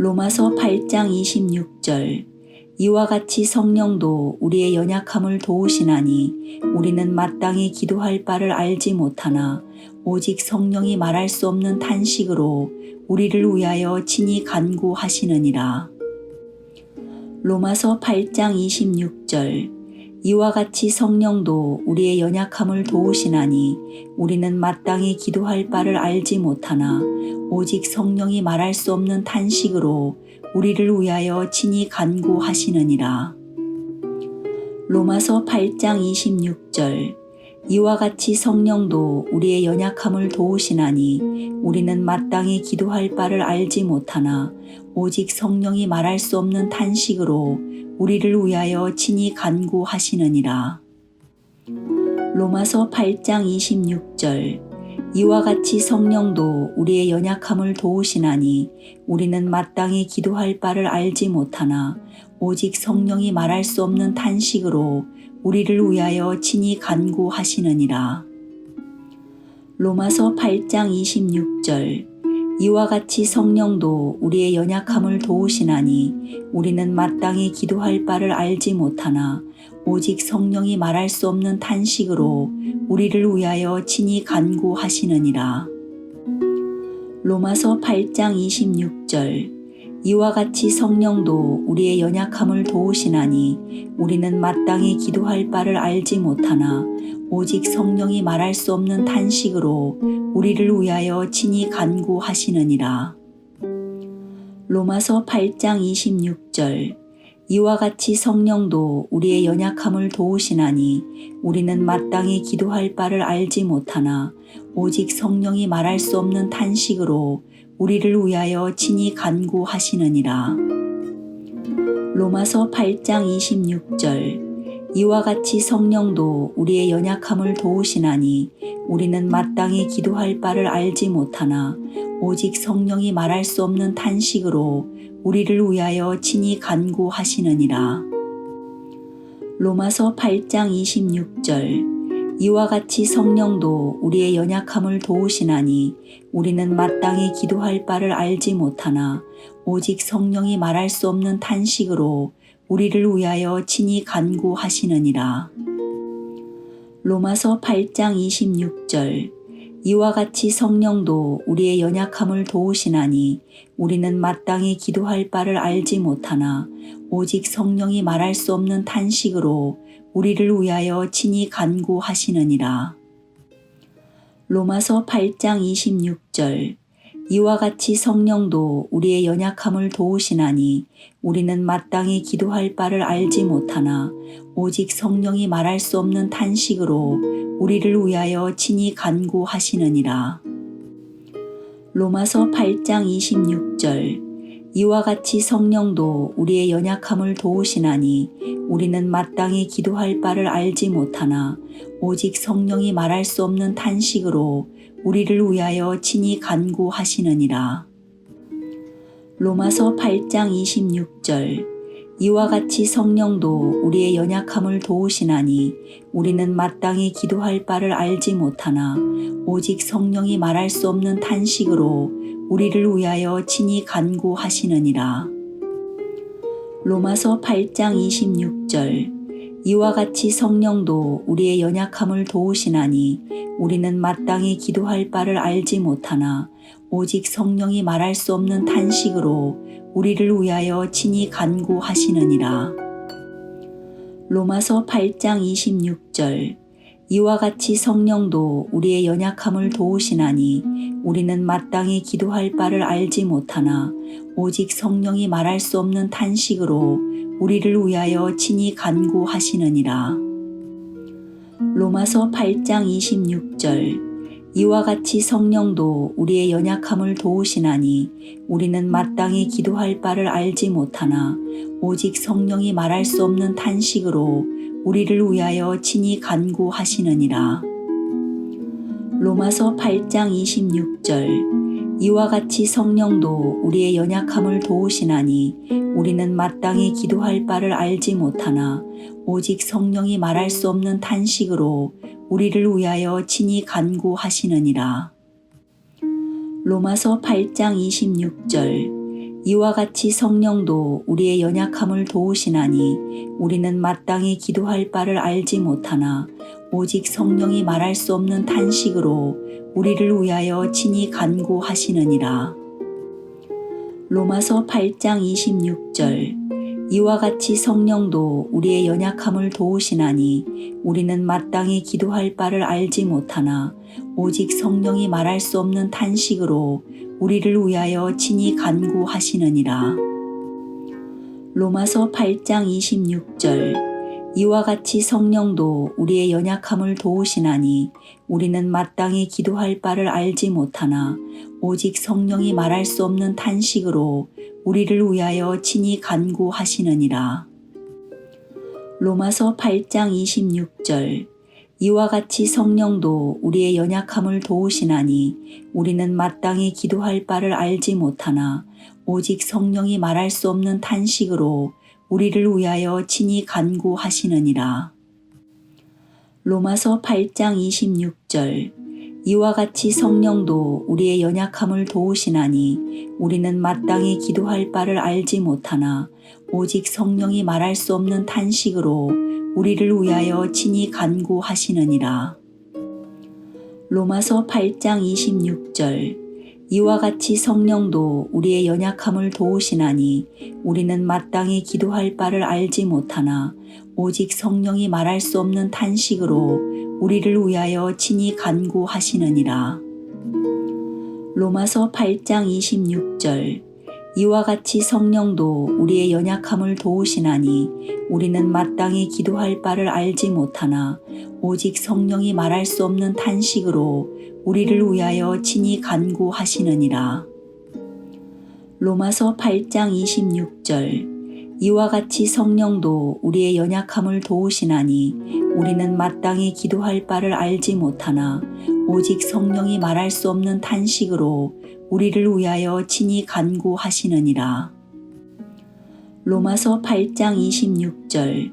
로마서 8장 26절 이와 같이 성령도 우리의 연약함을 도우시나니 우리는 마땅히 기도할 바를 알지 못하나 오직 성령이 말할 수 없는 탄식으로 우리를 위하여 친히 간구하시느니라. 로마서 8장 26절 이와 같이 성령도 우리의 연약함을 도우시나니 우리는 마땅히 기도할 바를 알지 못하나 오직 성령이 말할 수 없는 탄식으로 우리를 위하여 친히 간구하시느니라. 로마서 8장 26절 이와 같이 성령도 우리의 연약함을 도우시나니 우리는 마땅히 기도할 바를 알지 못하나 오직 성령이 말할 수 없는 탄식으로 우리를 위하여 친히 간구하시느니라. 로마서 8장 26절 이와 같이 성령도 우리의 연약함을 도우시나니 우리는 마땅히 기도할 바를 알지 못하나 오직 성령이 말할 수 없는 탄식으로 우리를 위하여 친히 간구하시느니라. 로마서 8장 26절 이와 같이 성령도 우리의 연약함을 도우시나니 우리는 마땅히 기도할 바를 알지 못하나 오직 성령이 말할 수 없는 탄식으로 우리를 위하여 친히 간구하시느니라. 로마서 8장 26절 이와 같이 성령도 우리의 연약함을 도우시나니 우리는 마땅히 기도할 바를 알지 못하나 오직 성령이 말할 수 없는 탄식으로 우리를 위하여 친히 간구하시느니라. 로마서 8장 26절 이와 같이 성령도 우리의 연약함을 도우시나니 우리는 마땅히 기도할 바를 알지 못하나 오직 성령이 말할 수 없는 탄식으로 우리를 위하여 친히 간구하시느니라. 로마서 8장 26절 이와 같이 성령도 우리의 연약함을 도우시나니 우리는 마땅히 기도할 바를 알지 못하나 오직 성령이 말할 수 없는 탄식으로 우리를 위하여 친히 간구하시느니라. 로마서 8장 26절 이와 같이 성령도 우리의 연약함을 도우시나니 우리는 마땅히 기도할 바를 알지 못하나 오직 성령이 말할 수 없는 탄식으로 우리를 위하여 친히 간구하시느니라. 로마서 8장 26절 이와 같이 성령도 우리의 연약함을 도우시나니 우리는 마땅히 기도할 바를 알지 못하나 오직 성령이 말할 수 없는 탄식으로 우리를 위하여 친히 간구하시느니라. 로마서 8장 26절 이와 같이 성령도 우리의 연약함을 도우시나니 우리는 마땅히 기도할 바를 알지 못하나 오직 성령이 말할 수 없는 탄식으로 우리를 위하여 친히 간구하시느니라. 로마서 8장 26절 이와 같이 성령도 우리의 연약함을 도우시나니 우리는 마땅히 기도할 바를 알지 못하나 오직 성령이 말할 수 없는 탄식으로 우리를 위하여 친히 간구하시느니라. 로마서 8장 26절 이와 같이 성령도 우리의 연약함을 도우시나니 우리는 마땅히 기도할 바를 알지 못하나 오직 성령이 말할 수 없는 탄식으로 우리를 위하여 친히 간구하시느니라. 로마서 8장 26절 이와 같이 성령도 우리의 연약함을 도우시나니 우리는 마땅히 기도할 바를 알지 못하나 오직 성령이 말할 수 없는 탄식으로 우리를 위하여 친히 간구하시느니라. 로마서 8장 26절 이와 같이 성령도 우리의 연약함을 도우시나니 우리는 마땅히 기도할 바를 알지 못하나 오직 성령이 말할 수 없는 탄식으로 우리를 위하여 친히 간구하시느니라. 로마서 8장 26절 이와 같이 성령도 우리의 연약함을 도우시나니 우리는 마땅히 기도할 바를 알지 못하나 오직 성령이 말할 수 없는 탄식으로 우리를 위하여 친히 간구하시느니라. 로마서 8장 26절 이와 같이 성령도 우리의 연약함을 도우시나니 우리는 마땅히 기도할 바를 알지 못하나 오직 성령이 말할 수 없는 탄식으로 우리를 위하여 친히 간구하시느니라. 로마서 8장 26절 이와 같이 성령도 우리의 연약함을 도우시나니 우리는 마땅히 기도할 바를 알지 못하나 오직 성령이 말할 수 없는 탄식으로 우리를 위하여 친히 간구하시느니라. 로마서 8장 26절 이와 같이 성령도 우리의 연약함을 도우시나니 우리는 마땅히 기도할 바를 알지 못하나 오직 성령이 말할 수 없는 탄식으로 우리를 위하여 친히 간구하시느니라. 로마서 8장 26절 이와 같이 성령도 우리의 연약함을 도우시나니 우리는 마땅히 기도할 바를 알지 못하나 오직 성령이 말할 수 없는 탄식으로 우리를 위하여 친히 간구하시느니라. 로마서 8장 26절 이와 같이 성령도 우리의 연약함을 도우시나니 우리는 마땅히 기도할 바를 알지 못하나 오직 성령이 말할 수 없는 탄식으로 우리를 위하여 친히 간구하시느니라. 로마서 8장 26절 이와 같이 성령도 우리의 연약함을 도우시나니 우리는 마땅히 기도할 바를 알지 못하나 오직 성령이 말할 수 없는 탄식으로 우리를 위하여 친히 간구하시느니라. 로마서 8장 26절 이와 같이 성령도 우리의 연약함을 도우시나니 우리는 마땅히 기도할 바를 알지 못하나 오직 성령이 말할 수 없는 탄식으로 우리를 위하여 친히 간구하시느니라. 로마서 8장 26절 이와 같이 성령도 우리의 연약함을 도우시나니 우리는 마땅히 기도할 바를 알지 못하나 오직 성령이 말할 수 없는 탄식으로 우리를 위하여 친히 간구하시느니라. 로마서 8장 26절 이와 같이 성령도 우리의 연약함을 도우시나니 우리는 마땅히 기도할 바를 알지 못하나 오직 성령이 말할 수 없는 탄식으로 우리를 위하여 친히 간구하시느니라. 로마서 8장 26절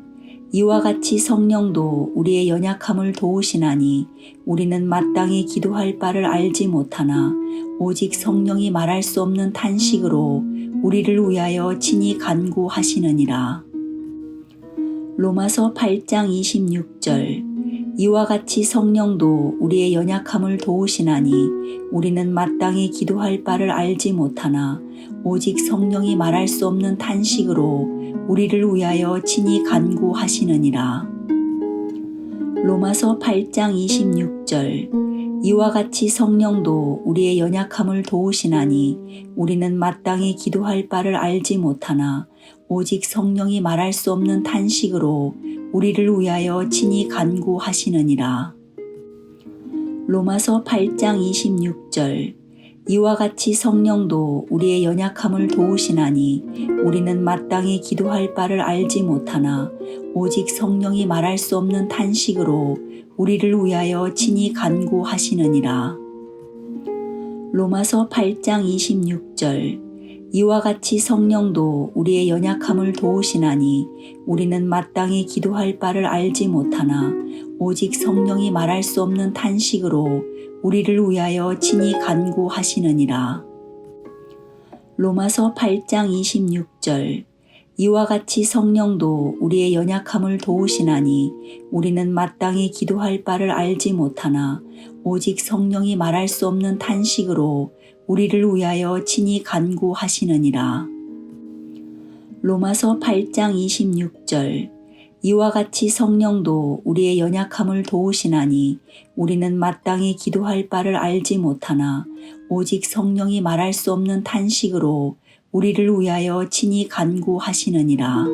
이와 같이 성령도 우리의 연약함을 도우시나니 우리는 마땅히 기도할 바를 알지 못하나 오직 성령이 말할 수 없는 탄식으로 우리를 위하여 친히 간구하시느니라. 로마서 8장 26절 이와 같이 성령도 우리의 연약함을 도우시나니 우리는 마땅히 기도할 바를 알지 못하나 오직 성령이 말할 수 없는 탄식으로 우리를 위하여 친히 간구하시느니라. 로마서 8장 26절 이와 같이 성령도 우리의 연약함을 도우시나니 우리는 마땅히 기도할 바를 알지 못하나 오직 성령이 말할 수 없는 탄식으로 우리를 위하여 친히 간구하시느니라. 로마서 8장 26절 이와 같이 성령도 우리의 연약함을 도우시나니 우리는 마땅히 기도할 바를 알지 못하나 오직 성령이 말할 수 없는 탄식으로 우리를 위하여 친히 간구하시느니라. 로마서 8장 26절 이와 같이 성령도 우리의 연약함을 도우시나니 우리는 마땅히 기도할 바를 알지 못하나 오직 성령이 말할 수 없는 탄식으로 우리를 위하여 친히 간구하시느니라. 로마서 8장 26절 이와 같이 성령도 우리의 연약함을 도우시나니 우리는 마땅히 기도할 바를 알지 못하나 오직 성령이 말할 수 없는 탄식으로 우리를 위하여 친히 간구하시느니라. 로마서 8장 26절 이와 같이 성령도 우리의 연약함을 도우시나니 우리는 마땅히 기도할 바를 알지 못하나 오직 성령이 말할 수 없는 탄식으로 우리를 위하여 친히 간구하시느니라.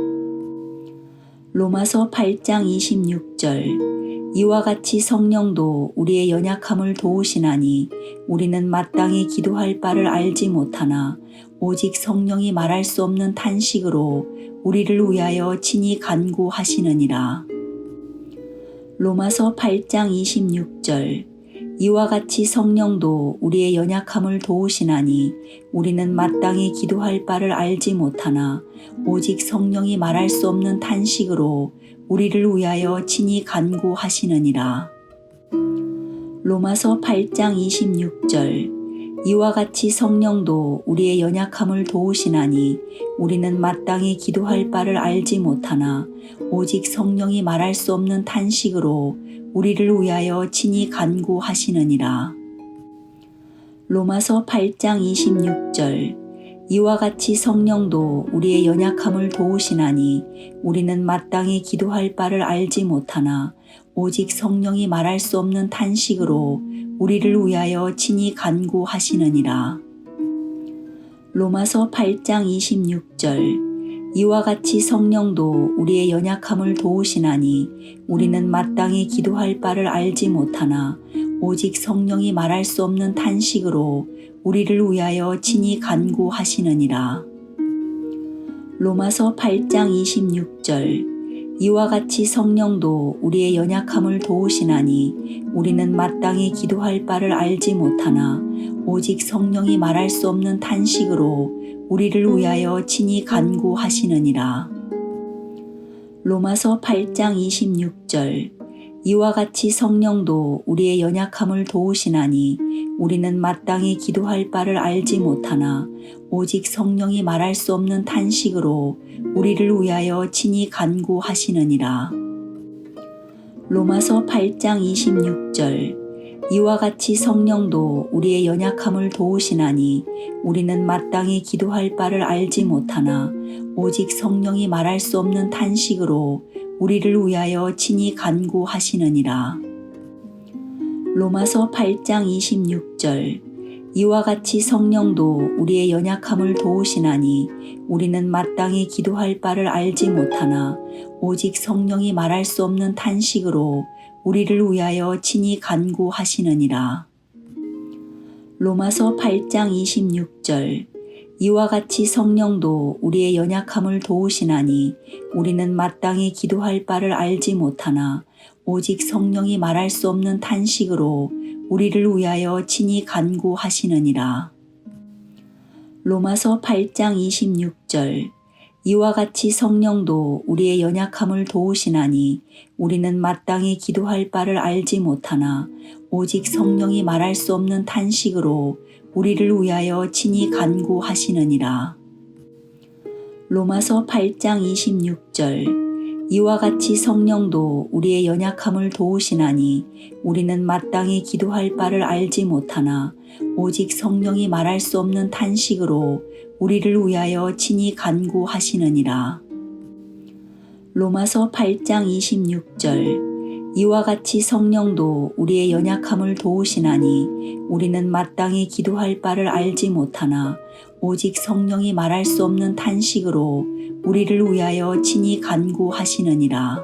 로마서 8장 26절 이와 같이 성령도 우리의 연약함을 도우시나니 우리는 마땅히 기도할 바를 알지 못하나 오직 성령이 말할 수 없는 탄식으로 우리를 위하여 친히 간구하시느니라. 로마서 8장 26절 이와 같이 성령도 우리의 연약함을 도우시나니 우리는 마땅히 기도할 바를 알지 못하나 오직 성령이 말할 수 없는 탄식으로 우리를 위하여 친히 간구하시느니라. 로마서 8장 26절 이와 같이 성령도 우리의 연약함을 도우시나니 우리는 마땅히 기도할 바를 알지 못하나 오직 성령이 말할 수 없는 탄식으로 우리를 위하여 친히 간구하시느니라. 로마서 8장 26절 이와 같이 성령도 우리의 연약함을 도우시나니 우리는 마땅히 기도할 바를 알지 못하나 오직 성령이 말할 수 없는 탄식으로 우리를 위하여 친히 간구하시느니라. 로마서 8장 26절 이와 같이 성령도 우리의 연약함을 도우시나니 우리는 마땅히 기도할 바를 알지 못하나 오직 성령이 말할 수 없는 탄식으로 우리를 위하여 친히 간구하시느니라. 로마서 8장 26절 이와 같이 성령도 우리의 연약함을 도우시나니 우리는 마땅히 기도할 바를 알지 못하나 오직 성령이 말할 수 없는 탄식으로 우리를 위하여 친히 간구하시느니라. 로마서 8장 26절 이와 같이 성령도 우리의 연약함을 도우시나니 우리는 마땅히 기도할 바를 알지 못하나 오직 성령이 말할 수 없는 탄식으로 우리를 위하여 친히 간구하시느니라. 로마서 8장 26절 이와 같이 성령도 우리의 연약함을 도우시나니 우리는 마땅히 기도할 바를 알지 못하나 오직 성령이 말할 수 없는 탄식으로 우리를 위하여 친히 간구하시느니라. 로마서 8장 26절 이와 같이 성령도 우리의 연약함을 도우시나니 우리는 마땅히 기도할 바를 알지 못하나 오직 성령이 말할 수 없는 탄식으로 우리를 위하여 친히 간구하시느니라. 로마서 8장 26절 이와 같이 성령도 우리의 연약함을 도우시나니 우리는 마땅히 기도할 바를 알지 못하나 오직 성령이 말할 수 없는 탄식으로 우리를 위하여 친히 간구하시느니라. 로마서 8장 26절 이와 같이 성령도 우리의 연약함을 도우시나니 우리는 마땅히 기도할 바를 알지 못하나 오직 성령이 말할 수 없는 탄식으로 우리를 위하여 친히 간구하시느니라. 로마서 8장 26절 이와 같이 성령도 우리의 연약함을 도우시나니 우리는 마땅히 기도할 바를 알지 못하나 오직 성령이 말할 수 없는 탄식으로 우리를 위하여 친히 간구하시느니라. 로마서 8장 26절 이와 같이 성령도 우리의 연약함을 도우시나니 우리는 마땅히 기도할 바를 알지 못하나 오직 성령이 말할 수 없는 탄식으로 우리를 위하여 친히 간구하시느니라.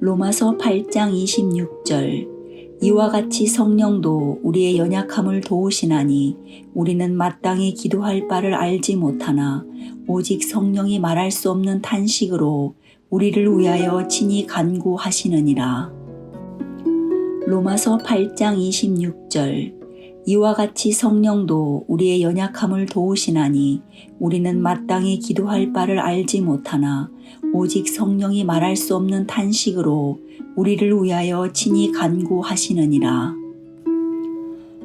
로마서 8장 26절 이와 같이 성령도 우리의 연약함을 도우시나니 우리는 마땅히 기도할 바를 알지 못하나 오직 성령이 말할 수 없는 탄식으로 우리를 위하여 친히 간구하시느니라. 로마서 8장 26절 이와 같이 성령도 우리의 연약함을 도우시나니 우리는 마땅히 기도할 바를 알지 못하나 오직 성령이 말할 수 없는 탄식으로 우리를 위하여 친히 간구하시느니라.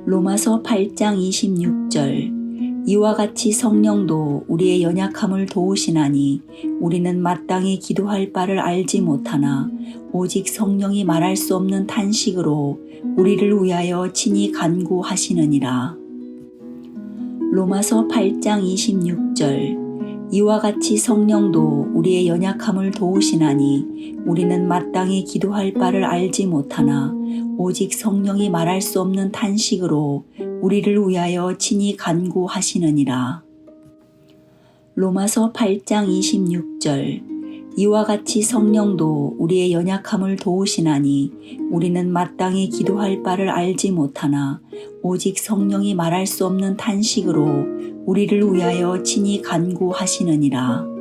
로마서 8장 26절 이와 같이 성령도 우리의 연약함을 도우시나니 우리는 마땅히 기도할 바를 알지 못하나 오직 성령이 말할 수 없는 탄식으로 우리를 위하여 친히 간구하시느니라. 로마서 8장 26절 이와 같이 성령도 우리의 연약함을 도우시나니 우리는 마땅히 기도할 바를 알지 못하나 오직 성령이 말할 수 없는 탄식으로 우리를 위하여 친히 간구하시느니라. 로마서 8장 26절 이와 같이 성령도 우리의 연약함을 도우시나니 우리는 마땅히 기도할 바를 알지 못하나 오직 성령이 말할 수 없는 탄식으로 우리를 위하여 친히 간구하시느니라.